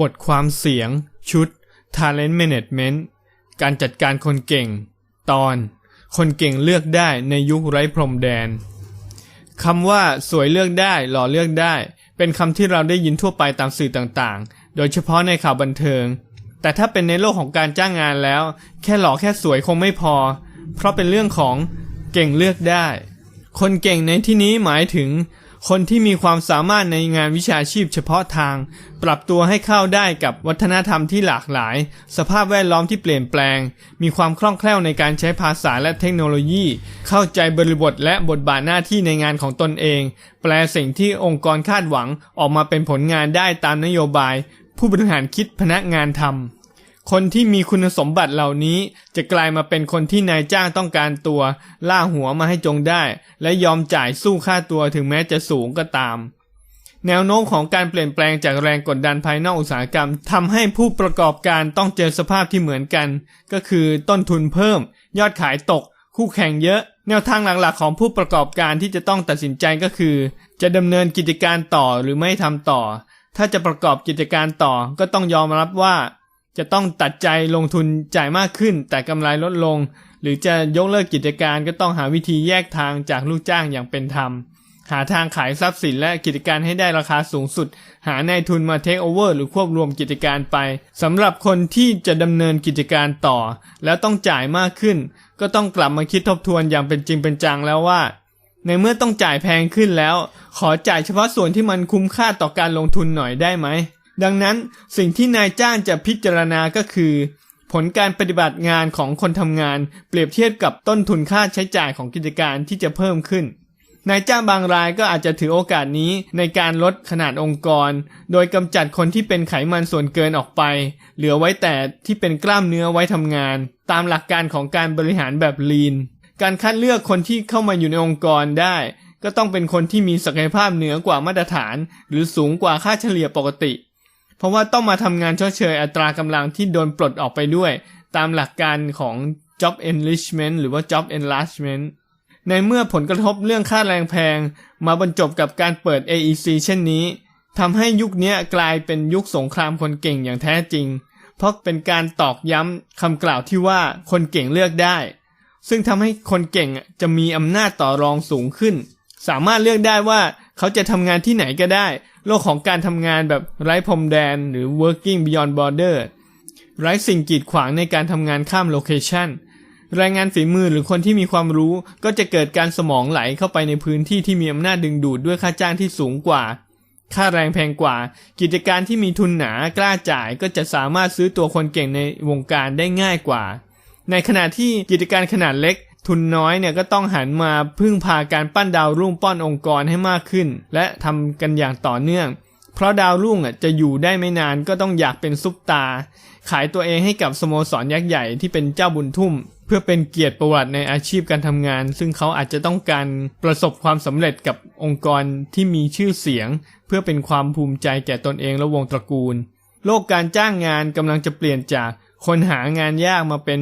บทความเสียง ชุด Talent Management การจัดการคนเก่ง ตอน คนเก่งเลือกได้ในยุคไร้พรมแดนคำว่าสวยเลือกได้ หล่อเลือกได้ เป็นคำที่เราได้ยินทั่วไปตามสื่อต่างๆ โดยเฉพาะในข่าวบันเทิง แต่ถ้าเป็นในโลกของการจ้างงานแล้ว แค่หล่อแค่สวยคงไม่พอ เพราะเป็นเรื่องของเก่งเลือกได้ คนเก่งในที่นี้หมายถึง คนที่มีความสามารถในงานวิชาชีพเฉพาะทาง ปรับตัวให้เข้าได้กับวัฒนธรรมที่หลากหลาย สภาพแวดล้อมที่เปลี่ยนแปลง มีความคล่องแคล่วในการใช้ภาษาและเทคโนโลยี เข้าใจบริบทและบทบาทหน้าที่ในงานของตนเอง แปลสิ่งที่องค์กรคาดหวังออกมาเป็นผลงานได้ตามนโยบาย ผู้บริหารคิดพนักงานทำ คนที่มีคุณสมบัติเหล่านี้จะกลายมาเป็นคนที่นายจ้างต้องการตัว ล่าหัวมาให้จงได้ และยอมจ่ายสู้ค่าตัวถึงแม้จะสูงก็ตาม แนวโน้มของการเปลี่ยนแปลงจากแรงกดดันภายนอกอุตสาหกรรมทำให้ผู้ประกอบการต้องเจอสภาพที่เหมือนกัน ก็คือต้นทุนเพิ่ม ยอดขายตก คู่แข่งเยอะ แนวทางหลักๆ ของผู้ประกอบการที่จะต้องตัดสินใจก็คือ จะดำเนินกิจการต่อหรือไม่ทำต่อ ถ้าจะประกอบกิจการต่อก็ต้องยอมรับว่า จะต้องตัดใจลงทุนจ่ายมากขึ้น แต่กำไรลดลง หรือจะยกเลิกกิจการก็ต้องหาวิธีแยกทางจากลูกจ้างอย่างเป็นธรรม หาทางขายทรัพย์สินและกิจการให้ได้ราคาสูงสุด หานายทุนมาเทคโอเวอร์หรือควบรวมกิจการไปสำหรับคนที่จะดำเนินกิจการต่อ แล้วต้องจ่ายมากขึ้น ก็ต้องกลับมาคิดทบทวนอย่างเป็นจริงเป็นจังแล้วว่า ในเมื่อต้องจ่ายแพงขึ้นแล้ว ขอจ่ายเฉพาะส่วนที่มันคุ้มค่าต่อการลงทุนหน่อยได้ไหม ดังนั้นสิ่งที่นายจ้างจะพิจารณาก็คือ ผลการปฏิบัติงานของคนทำงาน เปรียบเทียบกับต้นทุนค่าใช้จ่ายของกิจการที่จะเพิ่มขึ้น นายจ้างบางรายก็อาจจะถือโอกาสนี้ในการลดขนาดองค์กร โดยกำจัดคนที่เป็นไขมันส่วนเกินออกไป เหลือไว้แต่ที่เป็นกล้ามเนื้อไว้ทำงาน ตามหลักการของการบริหารแบบลีนการคัดเลือกคนที่เข้ามาอยู่ในองค์กรได้ ก็ต้องเป็นคนที่มีศักยภาพเหนือกว่ามาตรฐาน หรือสูงกว่าค่าเฉลี่ยปกติ เพราะว่าต้องมาทำงานชดเชยอัตรากำลังที่โดนปลดออกไปด้วย ตามหลักการของ job enrichment หรือว่า job enlargement ในเมื่อผลกระทบเรื่องค่าแรงแพง มาบรรจบกับการเปิด AEC เช่นนี้ทำให้ยุคนี้กลายเป็นยุคสงครามคนเก่งอย่างแท้จริง เพราะเป็นการตอกย้ำคำกล่าวที่ว่าคนเก่งเลือกได้ ซึ่งทำให้คนเก่งจะมีอำนาจต่อรองสูงขึ้น สามารถเลือกได้ว่า เขาจะทำงานที่ไหนก็ได้ โลกของการทำงานแบบไร้พรมแดนหรือ working beyond border ไร้สิ่งกีดขวางในการทำงานข้ามโลเคชันแรงงานฝีมือหรือคนที่มีความรู้ก็จะเกิดการสมองไหลเข้าไปในพื้นที่ที่มีอำนาจดึงดูดด้วยค่าจ้างที่สูงกว่า ค่าแรงแพงกว่า กิจการที่มีทุนหนากล้าจ่ายก็จะสามารถซื้อตัวคนเก่งในวงการได้ง่ายกว่า ในขณะที่กิจการขนาดเล็ก ทุนน้อยเนี่ยก็ต้องหันมาพึ่งพาการปั้นดาวรุ่งป้อนองค์กรให้มากขึ้น และทำกันอย่างต่อเนื่อง เพราะดาวรุ่งอะจะอยู่ได้ไม่นานก็ต้องอยากเป็นซุปตา ขายตัวเองให้กับสโมสรยักษ์ใหญ่ที่เป็นเจ้าบุญทุ่ม เพื่อเป็นเกียรติประวัติในอาชีพการทำงาน ซึ่งเขาอาจจะต้องการประสบความสำเร็จกับองค์กรที่มีชื่อเสียง เพื่อเป็นความภูมิใจแก่ตนเองและวงตระกูล โลกการจ้างงานกำลังจะเปลี่ยนจากคนหางานยากมาเป็น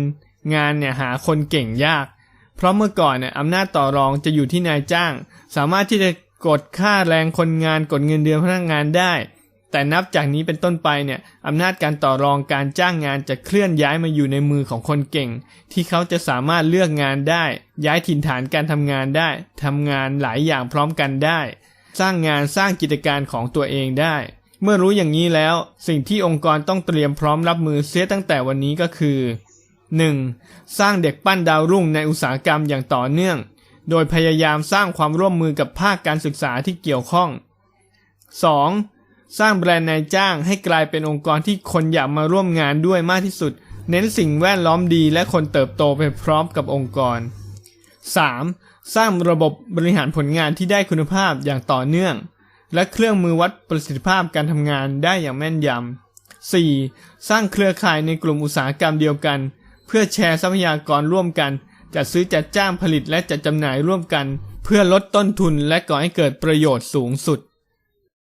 งานเนี่ยหาคนเก่งยาก เพราะเมื่อก่อนเนี่ยอำนาจต่อรองจะอยู่ที่นายจ้าง สามารถที่จะกดค่าแรงคนงานกดเงินเดือนพนักงานได้ แต่นับจากนี้เป็นต้นไปเนี่ยอำนาจการต่อรองการจ้างงานจะเคลื่อนย้ายมาอยู่ในมือของคนเก่ง ที่เขาจะสามารถเลือกงานได้ ย้ายถิ่นฐานการทำงานได้ทำงานหลายอย่างพร้อมกันได้ สร้างงานสร้างกิจการของตัวเองได้ เมื่อรู้อย่างนี้แล้ว สิ่งที่องค์กรต้องเตรียมพร้อมรับมือเสียตั้งแต่วันนี้ก็คือ 1. สร้างเด็กปั้นดาวรุ่งในอุตสาหกรรมอย่างต่อเนื่อง โดยพยายามสร้างความร่วมมือกับภาคการศึกษาที่เกี่ยวข้อง 2. สร้างแบรนด์นายจ้างให้กลายเป็นองค์กรที่คนอยากมาร่วมงานด้วยมากที่สุด เน้นสิ่งแวดล้อมดีและคนเติบโตไปพร้อมกับองค์กร 3. สร้างระบบบริหารผลงานที่ได้คุณภาพอย่างต่อเนื่อง และเครื่องมือวัดประสิทธิภาพการทำงานได้อย่างแม่นยำ 4. สร้างเครือข่ายในกลุ่มอุตสาหกรรมเดียวกัน เพื่อแชร์ทรัพยากรร่วมกัน จัดซื้อจัดจ้างผลิตและจัดจำหน่ายร่วมกัน เพื่อลดต้นทุนและก่อให้เกิดประโยชน์สูงสุด